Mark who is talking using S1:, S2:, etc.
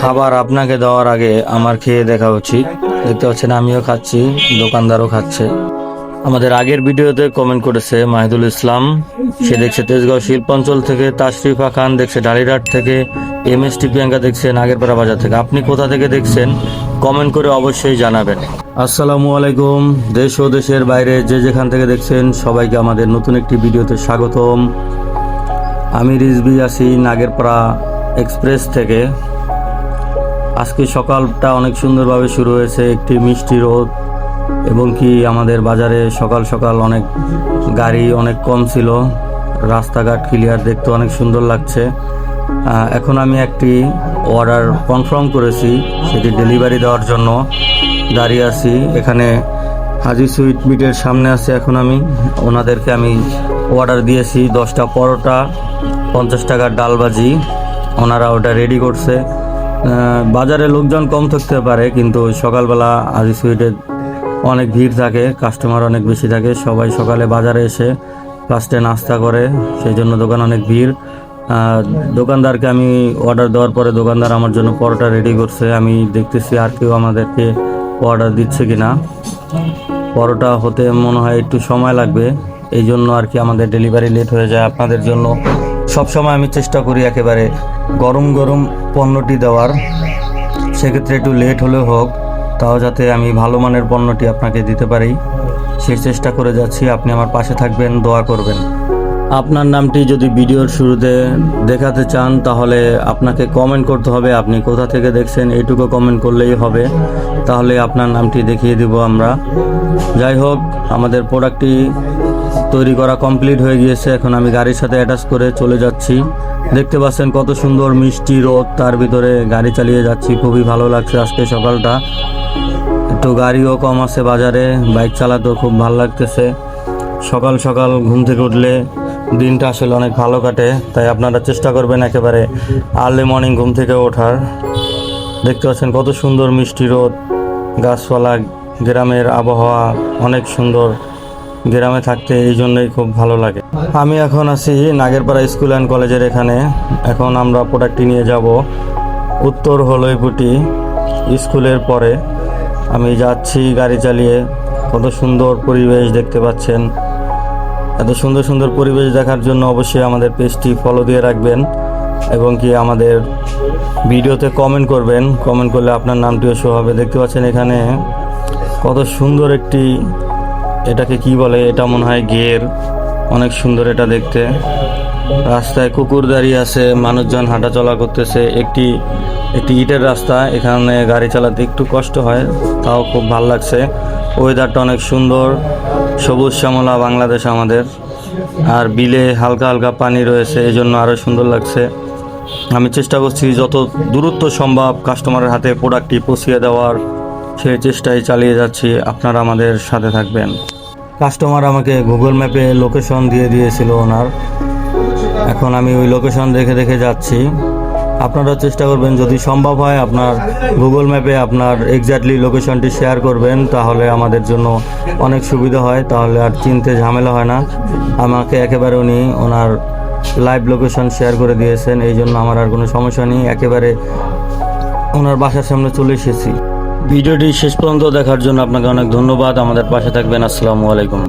S1: খাবার আপনাকে দেওয়ার আগে আমার খেয়ে দেখা উচিত। দেখতে পাচ্ছেন, আমিও খাচ্ছি, দোকানদারও খাচ্ছে। আমাদের আগের ভিডিওতে কমেন্ট করেছে মাহিদুল ইসলাম। সে দেখছে তেজগাঁও শিল্পাঞ্চল থেকে, তাশরিফা খান দেখছে ডালিরহাট থেকে এম এস টি প্রিয়াঙ্কা দেখছে নাগেরপাড়া বাজার থেকে। আপনি কোথা থেকে দেখছেন? কমেন্ট করে অবশ্যই জানাবেন। আসসালামু আলাইকুম, দেশ ও দেশের বাইরে যে যেখান থেকে দেখছেন, সবাইকে আমাদের নতুন একটি ভিডিওতে স্বাগতম। আমি রিজবি আছি নাগেরপাড়া এক্সপ্রেস থেকে। আজকে সকালটা অনেক সুন্দরভাবে শুরু হয়েছে, একটি মিষ্টি রোদ এবং কি আমাদের বাজারে সকাল সকাল অনেক গাড়ি অনেক কম ছিল। রাস্তাঘাট ক্লিয়ার দেখতে অনেক সুন্দর লাগছে। এখন আমি একটি অর্ডার কনফার্ম করেছি, সেটি ডেলিভারি দেওয়ার জন্য। দাঁড়িয়ে আছি, এখানে হাজি সুইট মিটের সামনে আছে এখন আমি। ওনাদেরকে আমি অর্ডার দিয়েছি, দশটা পরোটা, পঞ্চাশ টাকার ডাল ডালবাজি ওনারা ওটা রেডি করছে। বাজারে লোকজন কম থাকতে পারে, কিন্তু সকালবেলা আজি সুইটে অনেক ভিড় থাকে কাস্টমার অনেক বেশি থাকে, সবাই সকালে বাজারে এসে ফার্স্টে নাস্তা করে, সেই জন্য দোকান অনেক ভিড়। দোকানদারকে আমি অর্ডার দেওয়ার পরে দোকানদার আমার জন্য পরোটা রেডি করছে, আমি দেখতেছি আর কেউ আমাদেরকে অর্ডার দিচ্ছে কি না পরোটা হতে মনে হয় একটু সময় লাগবে, এই জন্য আর কি আমাদের ডেলিভারি লেট হয়ে যায়। আপনাদের জন্য সব সময় আমি চেষ্টা করি একেবারে গরম গরম পণ্যটি দেওয়ার। সেক্ষেত্রে একটু লেট হলেও হোক, তাও যাতে আমি ভালো মানের পণ্যটি আপনাকে দিতে পারি। সেই চেষ্টা করে যাচ্ছি, আপনি আমার পাশে থাকবেন, দোয়া করবেন। আপনার নামটি যদি ভিডিওর শুরুতে দেখাতে চান, তাহলে আপনাকে কমেন্ট করতে হবে। আপনি কোথা থেকে দেখছেন, এইটুকু কমেন্ট করলেই হবে। তাহলে আপনার নামটি দেখিয়ে দিব আমরা। যাই হোক, আমাদের প্রোডাক্টটি তৈরি করা কমপ্লিট হয়ে গিয়েছে। এখন আমি গাড়ির সাথে অ্যাটাচ করে চলে যাচ্ছি। দেখতে পাচ্ছেন কত সুন্দর মিষ্টি রোদ তার ভিতরে গাড়ি চালিয়ে যাচ্ছি। খুবই ভালো লাগছে আজকে সকালটা। একটু গাড়িও কম আছে বাজারে, বাইক চালাতেও খুব ভালো লাগতেছে। সকাল সকাল ঘুম থেকে উঠলে দিনটা আসলে অনেক ভালো কাটে, তাই আপনারা চেষ্টা করবেন একেবারে আর্লি মর্নিং ঘুম থেকে ওঠার। দেখতে পাচ্ছেন কত সুন্দর মিষ্টি রোদ, গাছপালা, গ্রামের আবহাওয়া অনেক সুন্দর। গ্রামে থাকতে এই জন্যই খুব ভালো লাগে। আমি এখন আছি নাগেরপাড়া স্কুল অ্যান্ড কলেজের এখানে। এখন আমরা প্রোডাক্টটি নিয়ে যাব উত্তর হলইপুটি স্কুলের পরে। আমি যাচ্ছি গাড়ি চালিয়ে। কত সুন্দর পরিবেশ দেখতে পাচ্ছেন। এত সুন্দর সুন্দর পরিবেশ দেখার জন্য অবশ্যই আমাদের পেজটি ফলো দিয়ে রাখবেন এবং কি আমাদের ভিডিওতে কমেন্ট করবেন। কমেন্ট করলে আপনার নামটিও শো হবে। দেখতে পাচ্ছেন এখানে কত সুন্দর একটি এটাকে কি বলে? এটা মনে হয় গের অনেক সুন্দর এটা দেখতে। রাস্তায় কুকুর দাঁড়িয়ে আছে, মানুষজন হাঁটাচলা করতেছে। একটি একটি ইটের রাস্তা, এখানে গাড়ি চালাতে একটু কষ্ট হয়, তাও খুব ভালো লাগছে। ওয়েদারটা অনেক সুন্দর, সবুজ শ্যামলা, বাংলাদেশ আমাদের। আর বিলে হালকা হালকা পানি রয়েছে এই জন্য আরও সুন্দর লাগছে। আমি চেষ্টা করছি, যত দূরত্ব সম্ভব কাস্টমারের হাতে প্রোডাক্টটি পৌঁছিয়ে দেওয়ার সেই চেষ্টাই চালিয়ে যাচ্ছি। আপনারা আমাদের সাথে থাকবেন। কাস্টমার আমাকে গুগল ম্যাপে লোকেশন দিয়ে দিয়েছিল ওনার। এখন আমি ওই লোকেশন দেখে দেখে যাচ্ছি। আপনারা চেষ্টা করবেন, যদি সম্ভব হয় আপনার গুগল ম্যাপে আপনার এক্স্যাক্টলি লোকেশনটি শেয়ার করবেন, তাহলে আমাদের জন্য অনেক সুবিধা হয়। তাহলে আর চিনতে ঝামেলা হয় না। আমাকে একেবারে উনি ওনার লাইভ লোকেশন শেয়ার করে দিয়েছেন। এই জন্য আমার আর কোনো সমস্যা নেই। একেবারে ওনার বাসার সামনে চলে এসেছি। ভিডিওটি শেষ পর্যন্ত দেখার জন্য আপনাকে অনেক ধন্যবাদ। আমাদের পাশে থাকবেন। আসসালামু আলাইকুম।